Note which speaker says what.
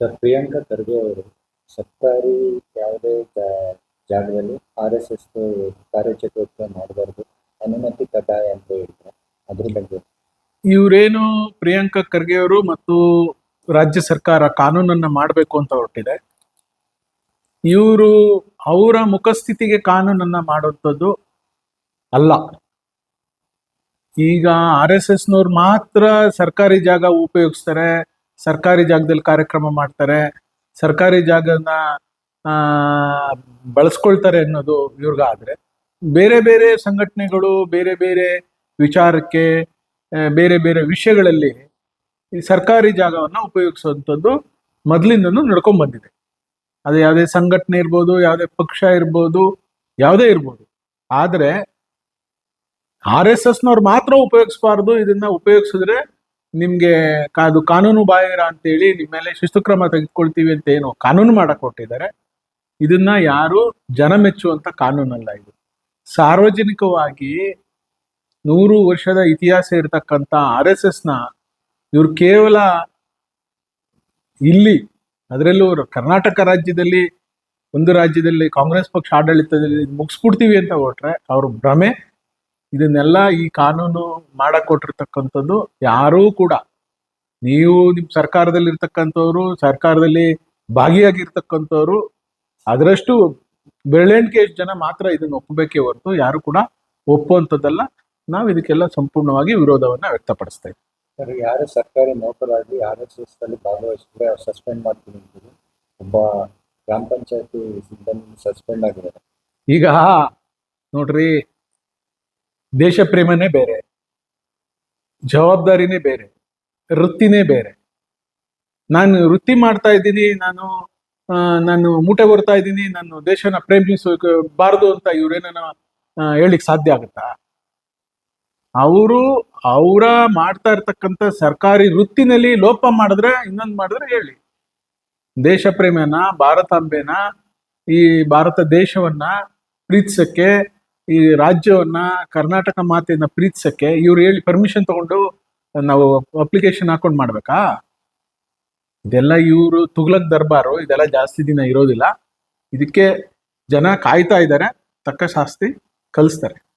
Speaker 1: Sir Priyanka Kharge ಅವರು ಸರ್ಕಾರಿ ಯಾವುದೇ ಜಾಗದಲ್ಲಿ ಆರ್ ಎಸ್ ಎಸ್ ಕಾರ್ಯಚಟುವಟಿಕೆ ಮಾಡಬಾರ್ದು, ಅನುಮತಿ ಕಡ್ಡಾಯ ಅಂತ ಹೇಳಿದ್ರು. ಅದ್ರ ಬಗ್ಗೆ.
Speaker 2: ಇವರೇನು ಪ್ರಿಯಾಂಕಾ ಖರ್ಗೆ ಅವರು ಮತ್ತು ರಾಜ್ಯ ಸರ್ಕಾರ ಕಾನೂನನ್ನ ಮಾಡಬೇಕು ಅಂತ ಹೊರಟಿದೆ. ಇವರು ಅವರ ಮುಖಸ್ಥಿತಿಗೆ ಕಾನೂನನ್ನ ಮಾಡುವಂಥದ್ದು ಅಲ್ಲ. ಈಗ ಆರ್ ಎಸ್ ಎಸ್ನವ್ರು ಮಾತ್ರ ಸರ್ಕಾರಿ ಜಾಗ ಉಪಯೋಗಿಸ್ತಾರೆ. ಸರ್ಕಾರಿ ಜಾಗದಲ್ಲಿ ಕಾರ್ಯಕ್ರಮ ಮಾಡ್ತಾರೆ. ಸರ್ಕಾರಿ ಜಾಗನ ಬಳಸ್ಕೊಳ್ತಾರೆ ಅನ್ನೋದು ಇವ್ರಿಗಾದ್ರೆ ಬೇರೆ ಬೇರೆ ಸಂಘಟನೆಗಳು ಬೇರೆ ಬೇರೆ ವಿಚಾರಕ್ಕೆ ಬೇರೆ ಬೇರೆ ವಿಷಯಗಳಲ್ಲಿ ಈ ಸರ್ಕಾರಿ ಜಾಗವನ್ನ ಉಪಯೋಗಿಸುವಂಥದ್ದು ಮೊದಲಿಂದನೂ ನಡ್ಕೊಂಡ್ ಬಂದಿದೆ. ಅದು ಯಾವುದೇ ಸಂಘಟನೆ ಇರ್ಬೋದು, ಯಾವುದೇ ಪಕ್ಷ ಇರ್ಬೋದು, ಯಾವುದೇ ಇರ್ಬೋದು. ಆದರೆ ಆರ್ ಎಸ್ ಎಸ್ನವ್ರು ಮಾತ್ರ ಉಪಯೋಗಿಸಬಾರ್ದು, ಇದನ್ನ ಉಪಯೋಗಿಸಿದ್ರೆ ನಿಮ್ಗೆ ಅದು ಕಾನೂನು ಬಾಹಿರ ಅಂತೇಳಿ ನಿಮ್ಮ ಮೇಲೆ ಶಿಸ್ತು ಕ್ರಮ ತೆಗೆದುಕೊಳ್ತೀವಿ ಅಂತ ಏನು ಕಾನೂನು ಮಾಡಕ್ ಕೊಟ್ಟಿದ್ದಾರೆ ಇದನ್ನ ಯಾರು ಜನ ಮೆಚ್ಚುವಂತ ಕಾನೂನಲ್ಲ ಇದು. ಸಾರ್ವಜನಿಕವಾಗಿ ನೂರು ವರ್ಷದ ಇತಿಹಾಸ ಇರತಕ್ಕಂತ ಆರ್ ಎಸ್ ಎಸ್ನ ಇವ್ರು ಕೇವಲ ಇಲ್ಲಿ, ಅದರಲ್ಲೂ ಕರ್ನಾಟಕ ರಾಜ್ಯದಲ್ಲಿ ಒಂದು ರಾಜ್ಯದಲ್ಲಿ ಕಾಂಗ್ರೆಸ್ ಪಕ್ಷ ಆಡಳಿತದಲ್ಲಿ ಮುಗಿಸ್ಬಿಡ್ತೀವಿ ಅಂತ ಹೊಟ್ರೆ ಅವ್ರ ಭ್ರಮೆ. ಇದನ್ನೆಲ್ಲ ಈ ಕಾನೂನು ಮಾಡಕೊಟ್ಟಿರ್ತಕ್ಕಂಥದ್ದು ಯಾರೂ ಕೂಡ. ನೀವು ನಿಮ್ ಸರ್ಕಾರದಲ್ಲಿ ಇರ್ತಕ್ಕಂಥವ್ರು ಸರ್ಕಾರದಲ್ಲಿ ಭಾಗಿಯಾಗಿರ್ತಕ್ಕಂಥವ್ರು ಅದರಷ್ಟು ಬೆರಳೆಣಿಕೆ ಜನ ಮಾತ್ರ ಇದನ್ನ ಒಪ್ಪಬೇಕೇ ಹೊರತು ಯಾರು ಕೂಡ ಒಪ್ಪುವಂಥದ್ದಲ್ಲ. ನಾವು ಇದಕ್ಕೆಲ್ಲ ಸಂಪೂರ್ಣವಾಗಿ ವಿರೋಧವನ್ನ ವ್ಯಕ್ತಪಡಿಸ್ತೇವೆ
Speaker 1: ಸರ್ ಯಾರು ಸರ್ಕಾರಿ ನೌಕರಾಗಿ ಆರ್ ಎಸ್ ಎಸ್ ಅಲ್ಲಿ ಭಾಗವಹಿಸಿದ್ರೆ ಅವ್ರು ಸಸ್ಪೆಂಡ್ ಮಾಡ್ತೀನಿ ಒಬ್ಬ ಗ್ರಾಮ ಪಂಚಾಯತಿ ಸಿಬ್ಬಂದಿ ಸಸ್ಪೆಂಡ್ ಆಗಿದ್ದಾರೆ.
Speaker 2: ಈಗ ನೋಡ್ರಿ ದೇಶ ಪ್ರೇಮನೇ ಬೇರೆ, ಜವಾಬ್ದಾರಿನೇ ಬೇರೆ, ವೃತ್ತಿನೇ ಬೇರೆ. ನಾನು ವೃತ್ತಿ ಮಾಡ್ತಾ ಇದ್ದೀನಿ, ನಾನು ನಾನು ಮೂಟೆ ಬರ್ತಾ ಇದ್ದೀನಿ, ನಾನು ದೇಶನ ಪ್ರೇಮಿಸಬಾರದು ಅಂತ ಇವ್ರೇನ ಹೇಳಿಕ್ ಸಾಧ್ಯ ಆಗುತ್ತಾ? ಅವರು ಅವರ ಮಾಡ್ತಾ ಇರ್ತಕ್ಕಂಥ ಸರ್ಕಾರಿ ವೃತ್ತಿನಲ್ಲಿ ಲೋಪ ಮಾಡಿದ್ರೆ, ಇನ್ನೊಂದು ಮಾಡಿದ್ರೆ ಹೇಳಿ. ದೇಶ ಪ್ರೇಮನ ಭಾರತಾಂಬೆನ, ಈ ಭಾರತ ದೇಶವನ್ನ ಪ್ರೀತಿಸಕ್ಕೆ ಈ ರಾಜ್ಯವನ್ನ ಕರ್ನಾಟಕ ಮಾತೆಯನ್ನ ಪ್ರೀತಿಸಕ್ಕೆ ಇವ್ರು ಹೇಳಿ ಪರ್ಮಿಷನ್ ತಗೊಂಡು ನಾವು ಅಪ್ಲಿಕೇಶನ್ ಹಾಕೊಂಡು ಮಾಡ್ಬೇಕಾ? ಇದೆಲ್ಲ ಇವರು ತುಗ್ಲಕ್ ದರ್ಬಾರು, ಇದೆಲ್ಲ ಜಾಸ್ತಿ ದಿನ ಇರೋದಿಲ್ಲ. ಇದಕ್ಕೆ ಜನ ಕಾಯ್ತಾ ಇದ್ದಾರೆ ತಕ್ಕ ಶಾಸ್ತಿ ಕಲಿಸ್ತಾರೆ.